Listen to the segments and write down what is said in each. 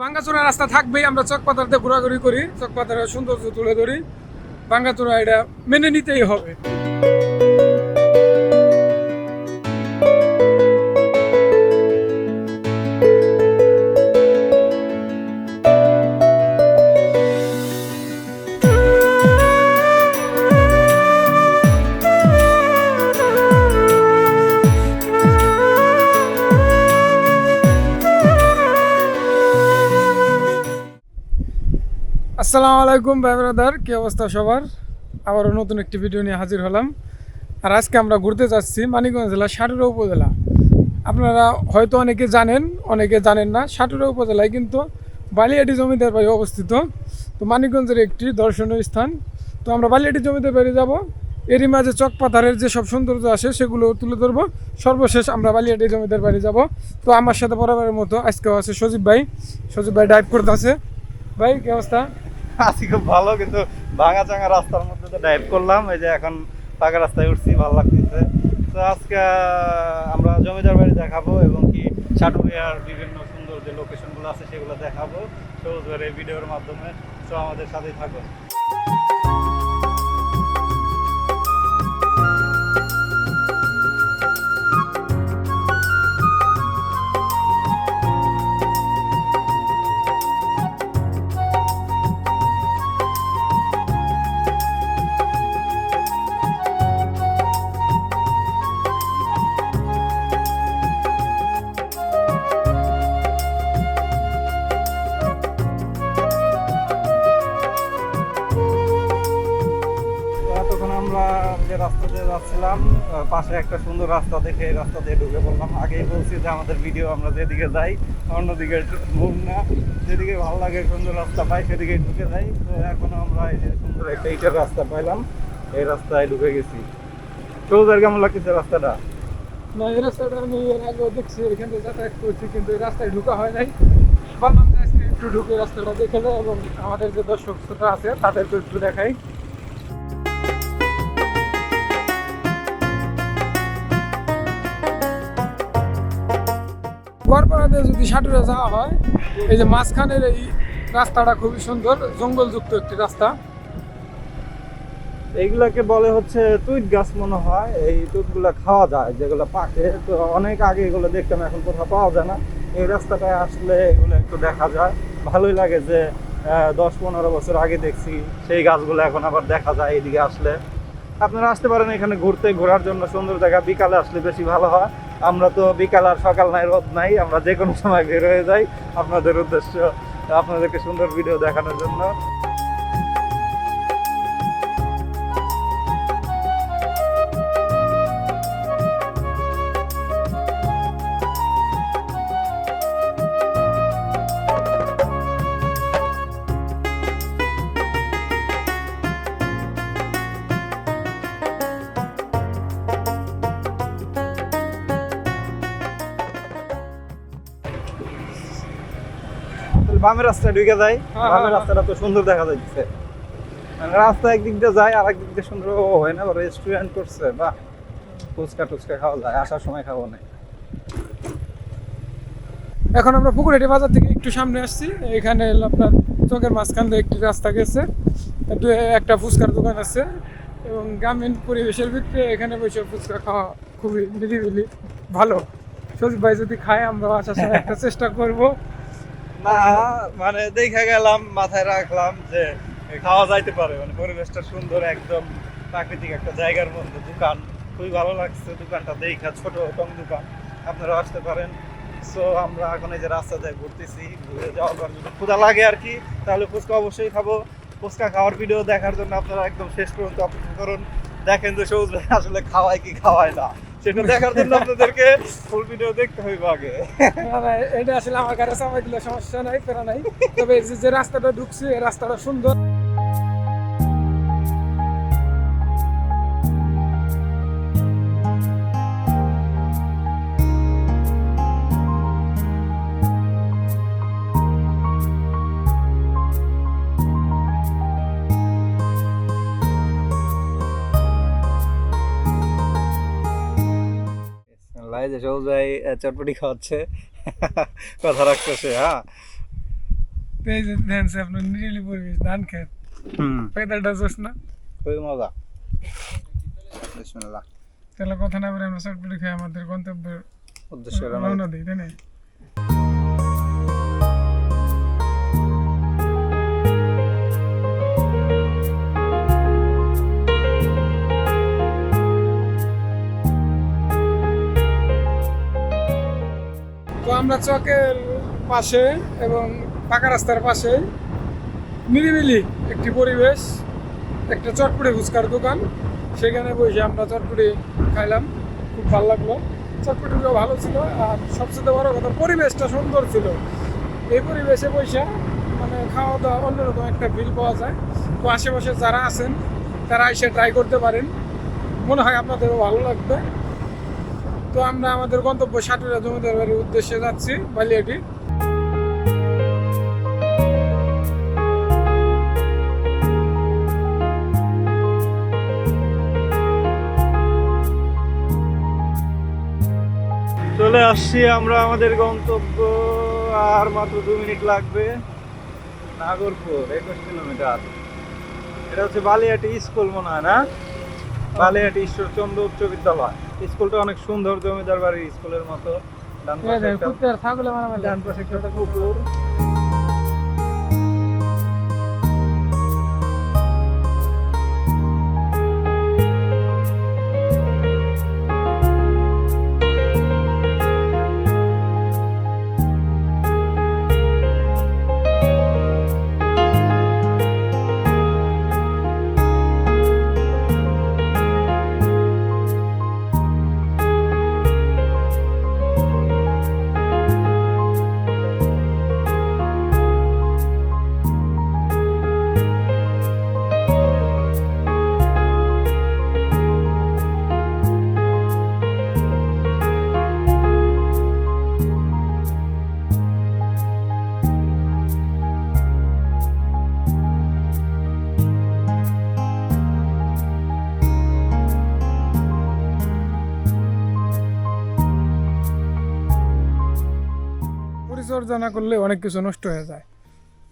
ভাঙ্গাচোরা রাস্তা থাকবেই, আমরা চকপাতারতে ঘোরাঘুরি করি চকপাতারের সৌন্দর্য তুলে ধরি। ভাঙ্গাচোরা এটা মেনে নিতেই হবে। আসসালামু আলাইকুম ভাই ব্রাদার, কি অবস্থা সবার? আবারও নতুন একটি ভিডিও নিয়ে হাজির হলাম। আর আজকে আমরা ঘুরতে যাচ্ছি মানিকগঞ্জ জেলা সাটুরা উপজেলা। আপনারা হয়তো অনেকে জানেন অনেকে জানেন না, সাটুরা উপজেলায় কিন্তু বালিয়াটি জমিদার বাড়ি অবস্থিত। তো মানিকগঞ্জের একটি দর্শনীয় স্থান। তো আমরা বালিয়াটি জমিদার বাড়ি যাব। এরই মাঝে চকপাথারের যে সব সৌন্দর্য আসে সেগুলো তুলে ধরবো। সর্বশেষ আমরা বালিয়াটি জমিদার বাড়ি যাব। তো আমার সাথে বরাবরের মতো আজকেও আছে সজীব ভাই। সজীব ভাই ড্রাইভ করতে আছে ভাই, কি অবস্থা? আছি খুব ভালো, কিন্তু ভাঙা চাঙা রাস্তার মধ্যে তো ড্রাইভ করলাম, এই যে এখন পাকা রাস্তায় উঠছি, ভালো লাগতেছে। তো আজকে আমরা জমিদার বাড়ি দেখাবো এবং কি সাটুরিয়ার বিভিন্ন সুন্দর যে লোকেশনগুলো আছে সেগুলো দেখাবো। সবুজ বাড়ি ভিডিওর মাধ্যমে সো আমাদের সাথেই থাকো যাচ্ছিলাম পাশে একটা সুন্দর রাস্তা দেখে এই রাস্তা দিয়ে ঢুকে পড়লাম। আগেই বলছি যে আমাদের ভিডিও আমরা যেদিকে যাই, অন্যদিকে মুভ না। যেদিকে ভালো লাগে সুন্দর রাস্তা পাই সেদিকে ঢুকে যাই। তো এখন আমরা এই যে সুন্দর একটা ইটের রাস্তা পাইলাম, এই রাস্তায় ঢুকে গেছি। সৌদার কেমন লাগতেছে রাস্তাটা? না, এই রাস্তাটা আমি এর আগেও দেখছি, এখান থেকে যাতায়াত করছি, কিন্তু এই রাস্তায় ঢুকা হয় নাই। একটু ঢুকে রাস্তাটা দেখে নেয় এবং আমাদের যে দর্শক শ্রোতা আছে তাদেরকে একটু দেখাই। গড়পাড়াতে যদি সাটুরে যাওয়া হয়, এই যে মাঝখানের এই রাস্তাটা খুবই সুন্দর, জঙ্গলযুক্ত একটি রাস্তা। এইগুলাকে বলে হচ্ছে তুইট গাছ মনে হয়, এই তুইটগুলো খাওয়া যায়, যেগুলো পাকে। তো অনেক আগে এগুলো দেখতাম, এখন কোথাও পাওয়া যায় না। এই রাস্তাটায় আসলে এগুলো একটু দেখা যায়। ভালোই লাগে যে দশ পনেরো বছর আগে দেখছি, সেই গাছগুলো এখন আবার দেখা যায় এদিকে আসলে। আপনারা আসতে পারেন এখানে ঘুরতে, ঘোরার জন্য সুন্দর জায়গা। বিকালে আসলে বেশি ভালো হয়। আমরা তো বিকাল আর সকাল নাই, রোদ নাই, আমরা যে কোনো সময় বের হয়ে যাই। আপনাদের উদ্দেশ্য, আপনাদেরকে সুন্দর ভিডিও দেখানোর জন্য। বামের রাস্তায় ঢুকে যায়। হ্যাঁ, বামের হ্যাঁ, রাস্তাটা তো সুন্দর দেখা যাচ্ছে রাস্তা একদিক দিয়ে যায় আর একদিক দিয়ে সুন্দর হয় না রেস্টুরেন্ট করছে বাহ ফুচকা টুচকা খাওয়া যায় আসার সময় খাব না এখন আমরা পুকুরেটি বাজার থেকে একটু সামনে আসছি। এখানে আপনার চোখের মাঝখান দিয়ে একটি রাস্তা গেছে। একটা ফুচকার দোকান আছে। এবং গ্রামীণ পরিবেশের ভিতরে এখানে বসে ফুচকা খাওয়া খুবই নিরিবিলি ভালো। সজীব ভাই যদি খায় আমরা আসার সময় একটা চেষ্টা করব। না মানে দেখে গেলাম, মাথায় রাখলাম যে খাওয়া যাইতে পারে। মানে পরিবেশটা সুন্দর, একদম প্রাকৃতিক একটা জায়গার মধ্যে দোকান। খুবই ভালো লাগছে দোকানটা দেখা, ছোট কম দোকান। আপনারা আসতে পারেন। সো আমরা এখন এই যে রাস্তা দিয়ে ঘুরতেছি, ঘুরে যাওয়ার পর যদি ক্ষুধা লাগে আর কি। তাহলে ফুচকা অবশ্যই খাব। ফুচকা খাওয়ার ভিডিও দেখার জন্য আপনারা একদম শেষ পর্যন্ত অপেক্ষা করুন। দেখেন যে সবুজ আসলে খাওয়ায় কি খাওয়ায় না। সেটা দেখার জন্য আপনাদেরকে ফুল ভিডিও দেখতে হইব আগে। এটা আসলে আমার কাছে দিলে সমস্যা নাই ফেরা নাই। তবে যে রাস্তাটা ঢুকছে, এই রাস্তাটা সুন্দর। লাই যে সবুজ ভাই চটপটি খাওয়াচ্ছে। কথা রাখতেছে হ্যাঁ। এই যে দেখেন সে আপনার নিরিলি পরিবেশ ধান খেত। পেদারটা যাস না? খুবই মজা। বিসমিল্লাহ। তাহলে কথা না বলে আমরা চটপটি খাই আমাদের গন্তব্যের উদ্দেশ্য রওনা দিই তাই না? আমরা চকের পাশে এবং পাকা রাস্তার পাশে নিরিবিলি একটি পরিবেশ, একটা চটপটি ফুচকার দোকান। সেখানে বসে আমরা চটপটি খাইলাম, খুব ভালো লাগল। চটপটিগুলো ভালো ছিল আর সবচেয়ে বড় কথা, পরিবেশটা সুন্দর ছিল। এই পরিবেশে বসে মানে খাওয়া দাওয়া অন্যরকম একটা ফিল পাওয়া যায়। তো আশেপাশে যারা আছেন, তারা এসে ট্রাই করতে পারেন। মনে হয় আপনাদেরও ভালো লাগবে। তো আমরা আমাদের গন্তব্য সাটুরা জমিদার বাড়ির উদ্দেশ্যে যাচ্ছি, বালিয়াটি। চলে আসছি আমরা আমাদের গন্তব্য, আর মাত্র দু মিনিট লাগবে। নাগরপুর, একুশ কিলোমিটার। এটা হচ্ছে বালিয়াটি স্কুল মনে হয় না? বালিয়াটি ঈশ্বরচন্দ্র উচ্চ বিদ্যালয়। স্কুলটা অনেক সুন্দর জমিদার বাড়ির স্কুলের মতো। ডান পাশে একটা- ছাগলে মারা ডান পাশে একটা পুকুর পরিচর্যা না করলে অনেক কিছু নষ্ট হয়ে যায়।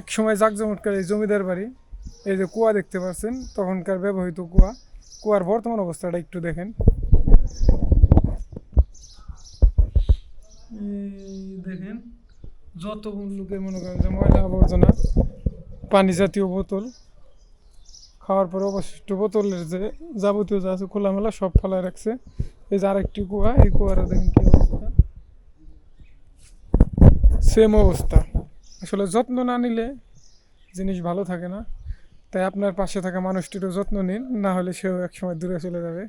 এক সময় জাকজমটকার এই জমিদার বাড়ি, এই যে কুয়া দেখতে পাচ্ছেন, তখনকার ব্যবহৃত কুয়া। কুয়ার বর্তমান অবস্থাটা একটু দেখেন। দেখেন, যত লোকের মনে করেন যে ময়লা আবর্জনা, পানি জাতীয় বোতল, খাওয়ার পরে অবশিষ্ট বোতলের যে যাবতীয় যা আছে খোলামেলা সব ফেলায় রাখছে। এই যে আরেকটি কুয়া, এই কুয়ারও দেখেন কি অবস্থা সেম অবস্থা। আসলে যত্ন না নিলে জিনিস ভালো থাকে না। তাই আপনার পাশে থাকা মানুষটিরও যত্ন নিন, না হলে সেও একসময় দূরে চলে যাবে।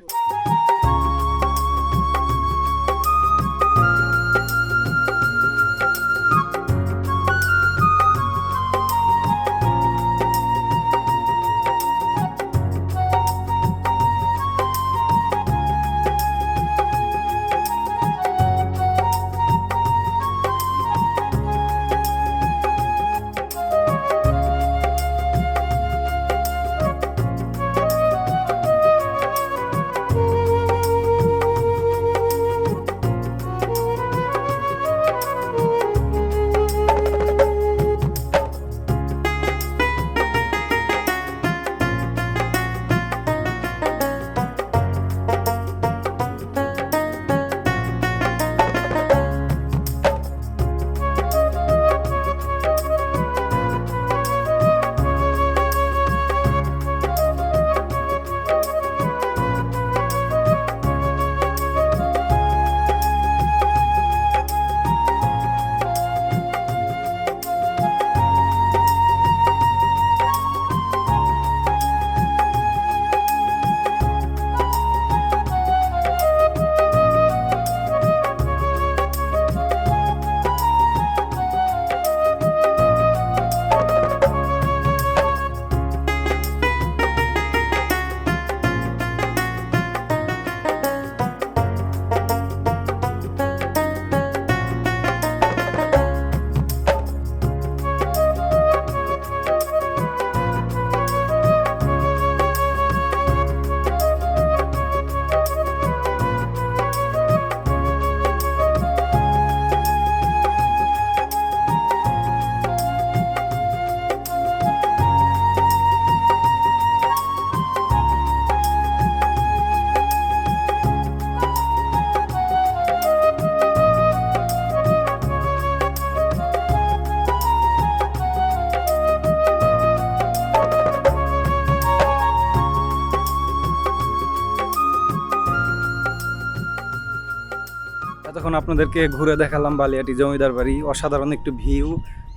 আপনাদেরকে ঘুরে দেখালাম বালিয়াটি জমিদার বাড়ি। অসাধারণ একটু ভিউ।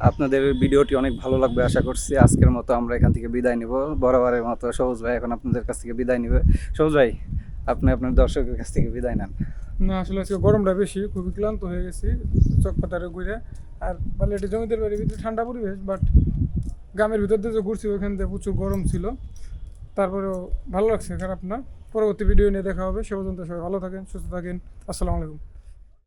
আপনাদের ভিডিওটি অনেক ভালো লাগবে আশা করছি। আজকের মতো আমরা এখান থেকে বিদায় নিব। বরাবরের মতো সবুজ ভাই এখন আপনাদের কাছ থেকে বিদায় নিবে। সবুজ ভাই, আপনি আপনার দর্শকের কাছ থেকে বিদায় নেন। না, আসলে আজকে গরমটা বেশি, খুবই ক্লান্ত হয়ে গেছি চক পাতারে ঘুরে। আর বালিয়াটি জমিদার বাড়ির ভিতরে ঠান্ডা পরিবেশ বাট গ্রামের ভিতর দিয়ে যে ঘুরছি ওইখান থেকে প্রচুর গরম ছিল। তারপরেও ভালো লাগছে, খারাপ না। পরবর্তী ভিডিও নিয়ে দেখা হবে। সে পর্যন্ত সবাই ভালো থাকেন, সুস্থ থাকেন। আসসালামু আলাইকুম।